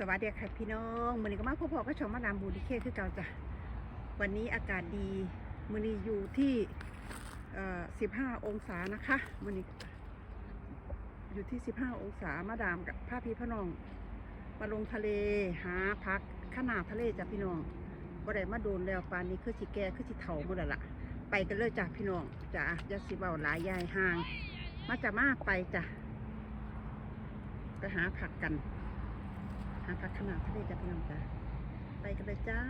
สวัสดีค่ะพี่น้องมือนี้ก็มาพบๆก็ชมมาดามบูดิเคคือเก่าจ้ะวันนี้อากาศดีมือนี้อยู่ที่15องศานะคะมือนี้อยู่ที่15องศามาดามกับพาพี่พ่อน้องมาลงทะเลหาพักขนาดทะเลจ้ะพี่น้องบ่ได้มาโดนแล้วปานนี้คือสิแก่คือสิเถาหมดแล้วล่ะไปกันเลยจ้ะพี่น้องจ้ะยาสิเบาหลายยายห่าง มาจะมาไปจ้ะไปหาผักกัน หาผักขนาดทะเลจ้ะพี่น้องจ้ะไปกันเลยจ้า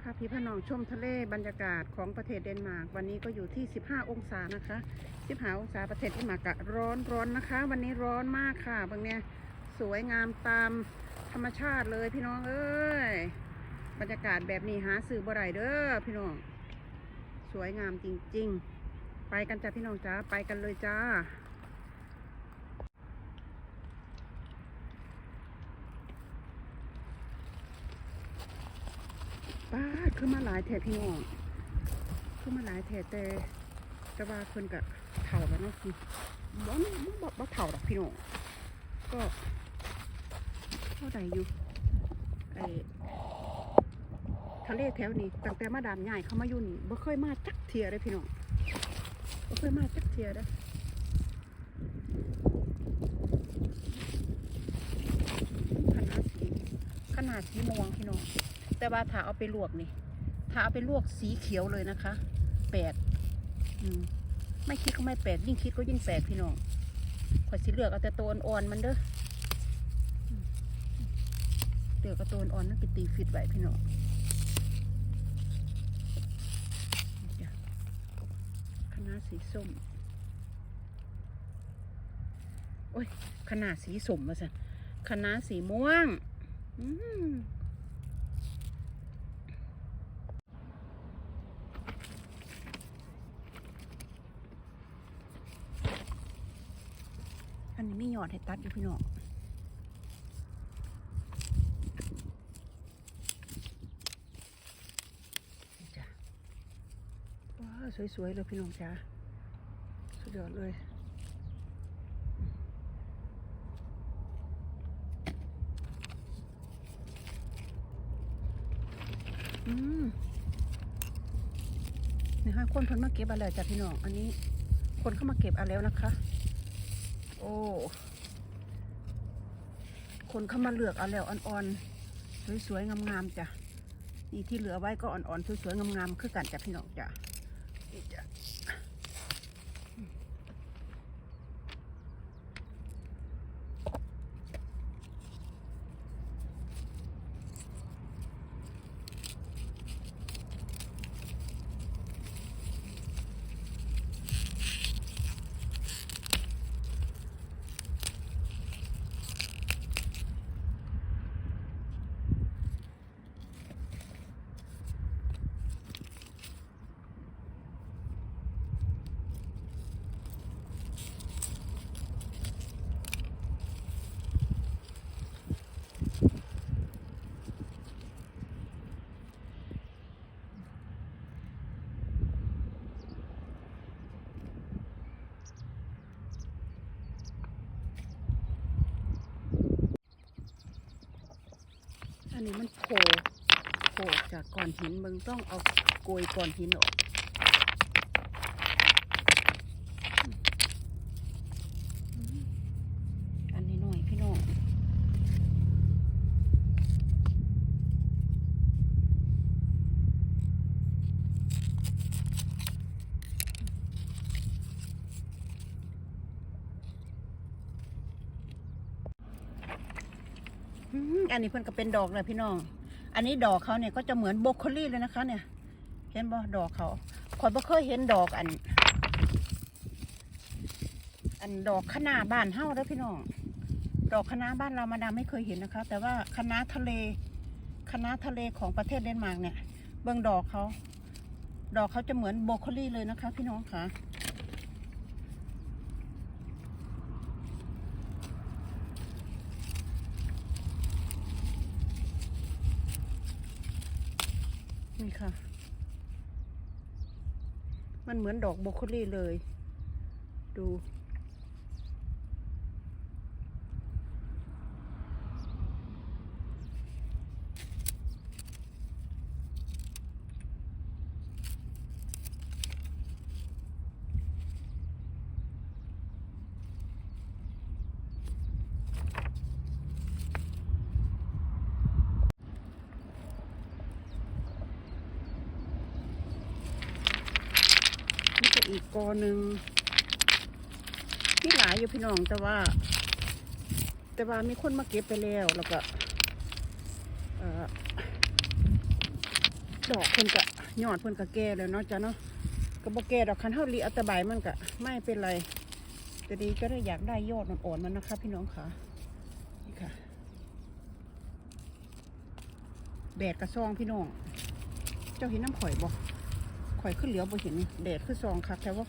พาพี่พน้องชมทะเลบรรยากาศของประเทศเดนมาร์กวันนี้ก็อยู่ที่ 15 องศานะคะ15องศาประเทศเดนมาร์กอะร้อนร้อนนะคะ วันนี้ร้อนมากค่ะบางเนี้ยสวยงามตามธรรมชาติเลยพี่น้องเอ้ยบรรยากาศแบบนี้หาสื่อบ่ได้เด้อพี่น้อง สวยงามจริง ๆ ไปกันจ้าพี่น้องจ้าไปกันเลยจ้า ป้าคือมาหลายแถพี่น้องคือมาหลายแถแต่แต่ว่าเพิ่นกะเถ่าแล้วเนาะบ่บ่บ่บ่เถ่าดอกพี่น้องก็เท่าใดอยู่ไอทะเลแถวนี้ตั้งแต่มาดามใหญ่เขามาอยู่นี่บ่เคยมาจักเทียเลยพี่น้อง เคยมาจักเทียเลยขนาดสีขนาดสีม่วงพี่น้อง แต่ว่าถ้าเอาไปลวกนี่ ถ้าเอาไปลวกสีเขียวเลยนะคะ แปลกอืมไม่คิดก็ไม่แปลกยิ่งคิดก็ยิ่งแปลกพี่น้องขอยสิเลือกเอาแต่ตัวอ่อนๆมันเด้ออืมเลือกเอาตัวอ่อนๆนั่นไปตีฟิตไว้พี่น้องนี่จ้ะ คณะสีส้ม โอ้ยคณะสีส้มมาสิคณะสีม่วง อืมอันนี้ไม่หยอดให้ตัดอยู่พี่น้องนี่จ้ะว้าว สวยๆเลยพี่น้องจ้าสุดยอดเลยอืมนี่ให้คนเพิ่นมาเก็บอาแล้วจ้ะพี่น้องอันนี้คนเข้ามาเก็บเอาแล้วนะคะ โอ้คนเข้ามาเลือกเอาแล้วอ่อนๆสวยๆงามๆจ้ะนี่ที่เหลือไว้ก็อ่อนๆสวยๆงามๆคือกันจ้ะพี่น้องจ้ะนี่จ้ะอั นี้มันโผล่โผล่จากก้อนหินมึงต้องเอาโกยก้อนหินออก อันนี้หน่อยพี่น้อง อันนี้เพิ่นก็เป็นดอกเลยพี่น้อง อันนี้ดอกเขาเนี่ยก็จะเหมือนบรอกโคลี่เลยนะคะ เนี่ย เห็นบ่ดอกเขาคอยบ่เคยเห็นดอกอัน อันดอกคะน้าบ้านเฮาเด้อพี่น้อง ดอกคะน้าบ้านเรามาดามไม่เคยเห็นนะคะ แต่ว่าคะน้าทะเลคณะทะเลของประเทศเดนมาร์กเนี่ย เบิ่งดอกเขา ดอกเขาจะเหมือนบรอกโคลี่เลยนะคะ พี่น้องค่ะ นี่ ค่ะ มันเหมือนดอกบรอกโคลี่เลย ดู นี่จะอีกกอหนึ่งมีหลายอยู่พี่น้องแต่ว่า แต่ว่ามีคนมาเก็บไปแล้วแล้วก็ดอกเพิ่นกะยอดเพิ่นกะแก่แล้วเนาะจ้ะเนาะก็บ่แก่ดอกคันเฮาลีอาแตะใบมันกะไม่เป็นไร แต่ดีก็ได้อยากได้ยอดอ่อนๆมันนะคะ พี่น้องค่ะนี่ค่ะแดดกระซองพี่น้อง เจ้าเห็นน้ำข่อยบ่ ข่อยขึ้นเหลียวบ่เห็นแดดขึ้นซองคักแต่ว่า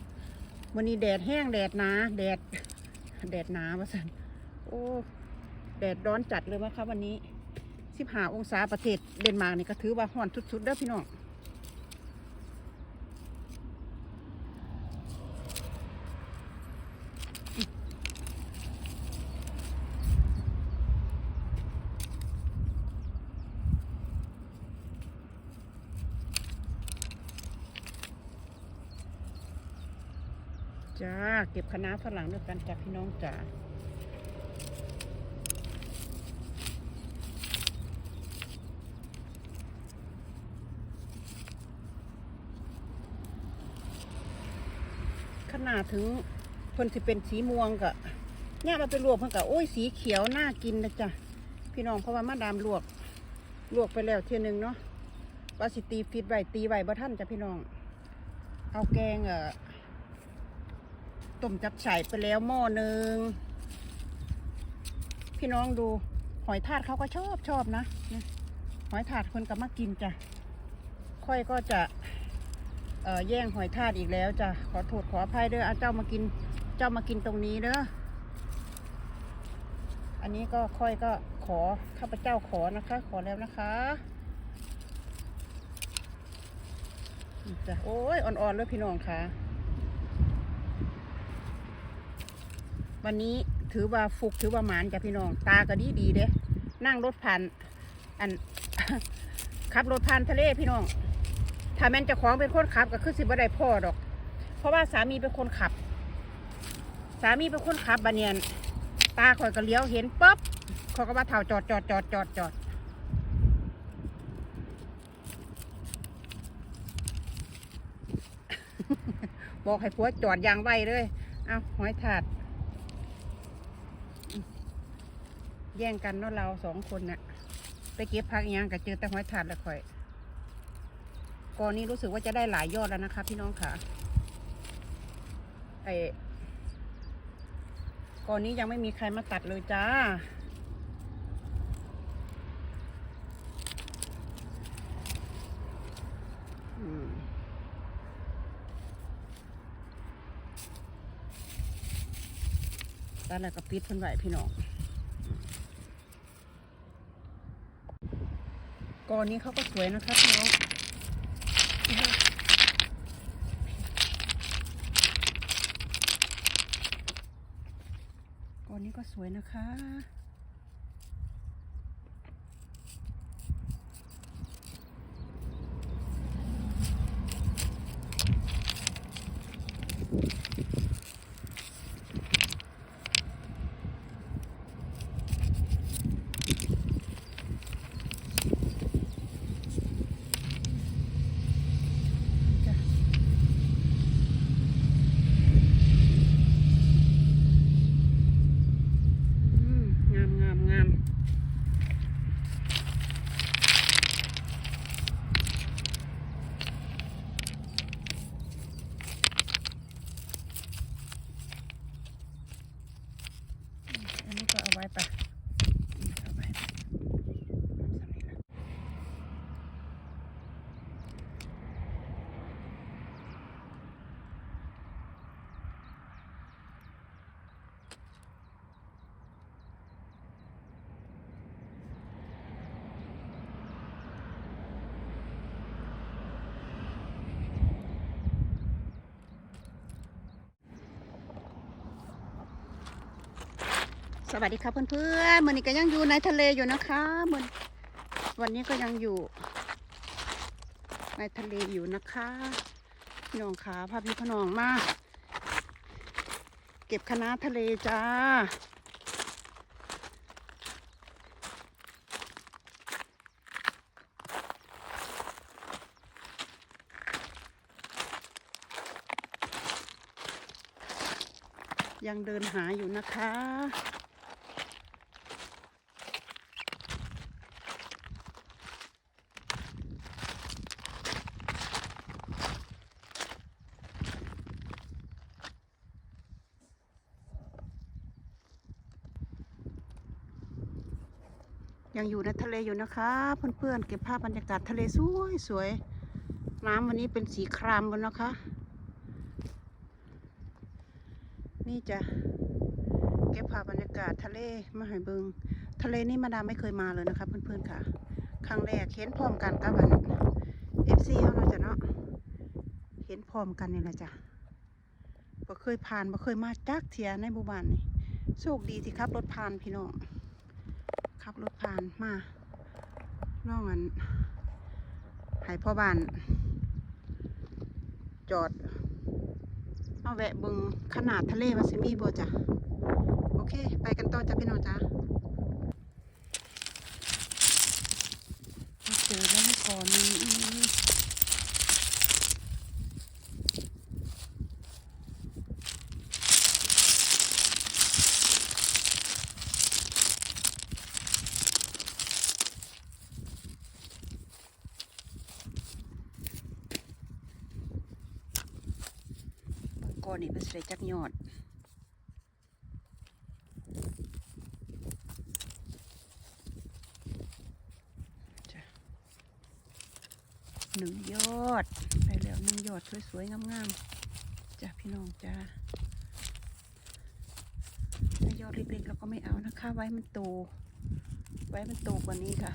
วันนี้แดดแห้งแดดหนาแดด แดดหนาว่าสันโอ้แดดร้อนจัดเลยมั้งคะวันนี้สิบหาองศาประเทศเดนมาร์กนี่ก็ถือว่าห่อนสุดๆเด้อพี่น้อง จ้า เก็บคณะฝรั่งด้วยกันจ้ะพี่น้องจ้าขนาดถึงเพิ่นสิเป็นสีม่วงกะเนี่ยมาไปลวกเพิ่นกะโอ้ยสีเขียวน่ากินนะจ้ะพี่น้องเพราะว่ามาดามลวกลวกไปแล้วเทียนึงเนาะว่าสิตีฟิตไว้ตีไว้บ่ท่านจ้ะพี่น้อง เอาแกงเอ่อ ต้มจับฉ่ายไปแล้วหม้อหนึ่ง พี่น้องดูหอยทากเขาก็ชอบชอบนะ หอยทากคนก็มากินจ้ะ ค่อยก็จะเอ่อแย่งหอยทากอีกแล้วจ้ะ ขอโทษขออภัยเด้อเอาเจ้ามากิน เจ้ามากินตรงนี้เด้อ อันนี้ก็ค่อยก็ขอข้าพเจ้าขอนะคะ ขอแล้วนะคะจ้ะโอ้ยอ่อนๆเลยพี่น้องค่ะ วันนี้ถือว่าฟุกถือว่าหมานจ้ะพี่น้อง ตาก็ดีดีเด้ นั่งรถผ่าน อันขับรถผ่านทะเลพี่น้อง ถ้าแม่นจะของเป็นคนขับก็คือสิบ่ได้พ่อดอก เพราะว่าสามีเป็นคนขับ สามีเป็นคนขับบันเนียนตาข่อยก็เลี้ยวเห็นปุ๊บเขาก็ว่าเถ่าจอดจอดจอดจอดจอดบอกให้ผัวจอดยางไวเลย เอาหอยถาด แย่งกันเนาะเราสองคนน่ะ ไปเก็บพักยังก็เจอแต่หอยถาดแล้วค่อยกอนนี้รู้สึกว่าจะได้หลายยอดแล้วนะคะ พี่น้องค่ะไอ้กอนนี้ยังไม่มีใครมาตัดเลยจ้าอืมตัดแล้วก็ปิดเพิ่นไว้พี่น้อง กอนนี้เขาก็สวยนะคะพี่น้องกอนนี้ก็สวยนะคะ จ้ะอืมงามงามงามอันนี้ก็เอาไว้ไปเอาไว้สำเร็จแล้ว สวัสดีค่ะเพื่อนๆมื่อนี้ก็ยังอยู่ในทะเลอยู่นะคะมื่อวันนี้ก็ยังอยู่ ในทะเลอยู่นะคะพี่น้องขาพาพี่พน้องมาเก็บคณะทะเลจ้ายังเดินหาอยู่นะคะ ยังอยู่ในทะเลอยู่นะคะ เพื่อนๆเก็บภาพบรรยากาศทะเลสวยสวยๆน้ำวันนี้เป็นสีครามกันนะคะ นี่จะเก็บภาพบรรยากาศทะเลมาให้เบิงทะเลนี่มาดามไม่เคยมาเลยนะคะ เพื่อนๆค่ะ ครั้งแรกเห็นพร้อมกันกับันเอฟซีเขาเนาะจ้ะเนาะเห็นพร้อมกันนี่แหละจ้ะบ่เคยผ่านบ่เคยมาจักเทียในหมู่บ้านนี่โชคดีที่ขับรถผ่านพี่น้อง ขับรถผ่านมาน้องอันให้พ่อบ้าน จอด เอาแวะเบึงขนาดทะเลว่าสิมีบ่จ้ะ โอเค ไปกันต่อจ้ะพี่น้องจ้ะมาเจอแล้วก่อนนี้ นนี้เป็นสิได้จักยอดหนึ่งยอดไปแล้วหนึ่งยอดสวยๆงามๆจ้ะพี่น้องจ้าถ้ายอดเล็กๆเราก็ไม่เอานะคะ ไว้มันโต ไว้มันโตกว่านี้ค่ะ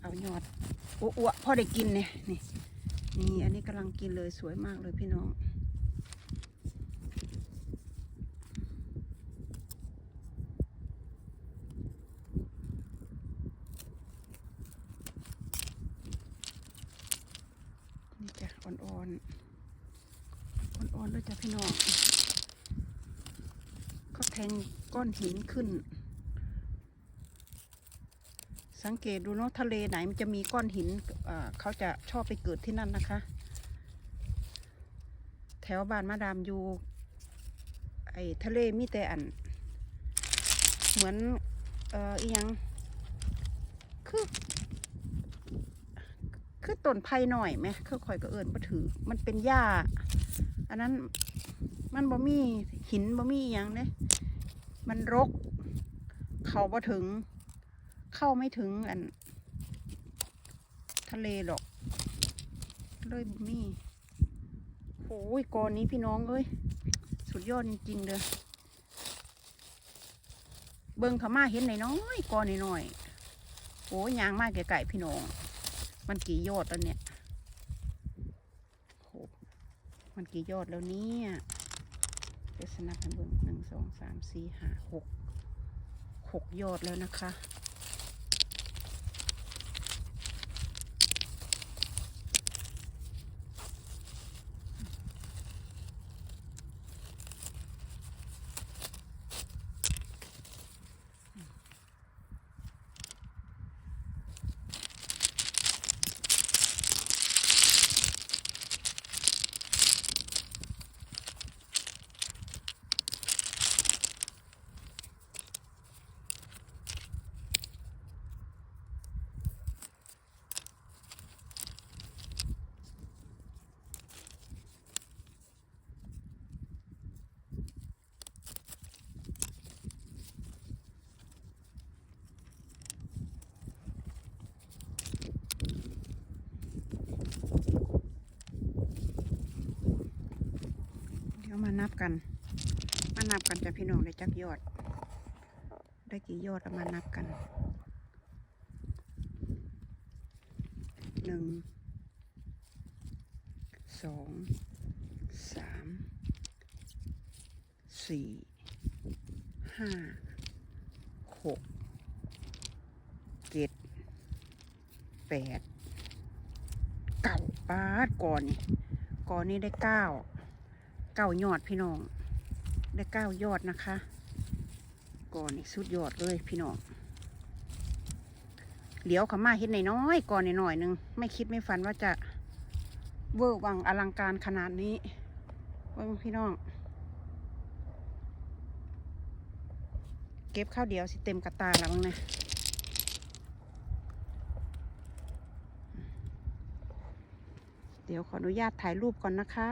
เอายอดอ้วๆพอได้กินเนี่ยนี่นี่อันนี้กำลังกินเลยสวยมากเลยพี่น้อง นี่จ้ะอ่อนๆ อ่อนๆด้วยจ้ะพี่น้องเขาแทงก้อน หินขึ้น สังเกตดูเนาะทะเลไหนมันจะมีก้อนหินเขาจะชอบไปเกิดที่นั่นนะคะ แถวบ้านมาดามอยู่ ไอ้ทะเลมีแต่อัน เหมือนเอ่ออียังคือคือต้นไผ่หน่อยไหมคือข่อยก็เอิญมาถือ มันเป็นหญ้า อันนั้นมันบ่มีหินบ่มีอย่างเนี่ย มันรก เข้าบ่ถึง เข้าไม่ถึงอัน ทะเลหรอกเลยบ่มีโอ้ยกอนนี้พี่น้องเอ้ย สุดยอดจริงๆเลยเบิ่งขามาเห็นหน้อยกอนน้อยโอ้ยยางมากไก่พี่น้อง มันกี่ยอดแล้วเนี่ยโหมันกี่ยอดแล้วเนี่ย เดี๋ยวสนับให้เบิ่งหนึ่งสองสามสี่ห้าหกหกยอดแล้วนะคะ นับกัน มานับกันจะพี่น้องได้จักยอด ได้กี่ยอดเอามานับกันหนึ่งสองสามสี่ห้าหกเจ็ดแปดเก้าปาดก่อนนี่ก่อนนี้ได้เก้า เก้ายอดพี่น้อง ได้เก้ายอดนะคะ ก่อนนี่สุดยอดเลยพี่น้องเหลียวขามาเห็นหน้อยๆก่อนหน่อยๆหนึงไม่คิดไม่ฝันว่าจะเวอร์วังอลังการขนาดนี้เบิ่งพี่น้อง เก็บข้าวเดียวสิเต็มกระตาแล้วมั้งนะเดี๋ยวขออนุญาตถ่ายรูปก่อนนะคะ